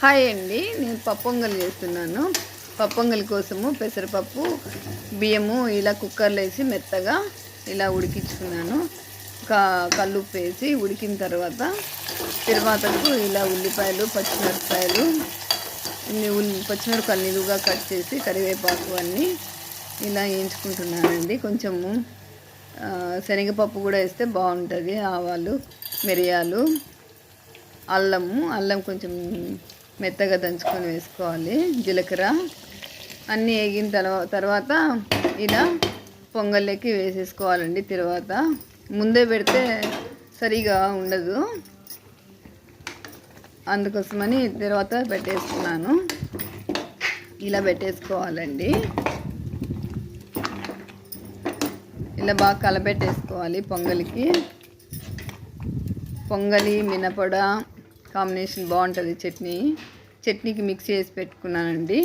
Hi అండి. నేను పప్పొంగల్ చేస్తున్నాను. పప్పొంగల్ కోసము పెసరపప్పు బియ్యము ఇలా కుక్కర్లో వేసి మెత్తగా ఇలా ఉడికించుకున్నాను. కా కల్లుప్పు వేసి ఉడికిన తర్వాత తిరువాతకు ఇలా ఉల్లిపాయలు పచ్చిమిరపకాయలు ఇన్ని ఉల్లి పచ్చిమిరపకాయలు నిలువుగా కట్ చేసి కరివేపాకు అన్నీ ఇలా వేయించుకుంటున్నానండి. కొంచెము శనగపప్పు కూడా వేస్తే బాగుంటుంది. ఆవాలు మిరియాలు అల్లము అల్లం కొంచెం మెత్తగా దంచుకొని వేసుకోవాలి. జీలకర్ర అన్నీ వేగిన తర్వా తర్వాత ఇలా పొంగల్లోకి వేసేసుకోవాలండి తర్వాత. ముందే పెడితే సరిగా ఉండదు. అందుకోసమని తర్వాత పెట్టేసుకున్నాను. ఇలా పెట్టేసుకోవాలండి. ఇలా బాగా కలపెట్టేసుకోవాలి పొంగలికి. పొంగలి మినపొడ కాంబినేషన్ బాగుంటుంది చట్నీ. చట్నీకి మిక్స్ చేసి పెట్టుకున్నానండి.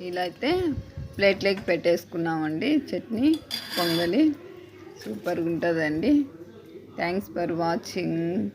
ఇలా అయితే ప్లేట్లోకి పెట్టేసుకున్నామండి. చట్నీ పొంగలి. సూపర్గా ఉంటుందండి థ్యాంక్స్ ఫర్ వాచింగ్.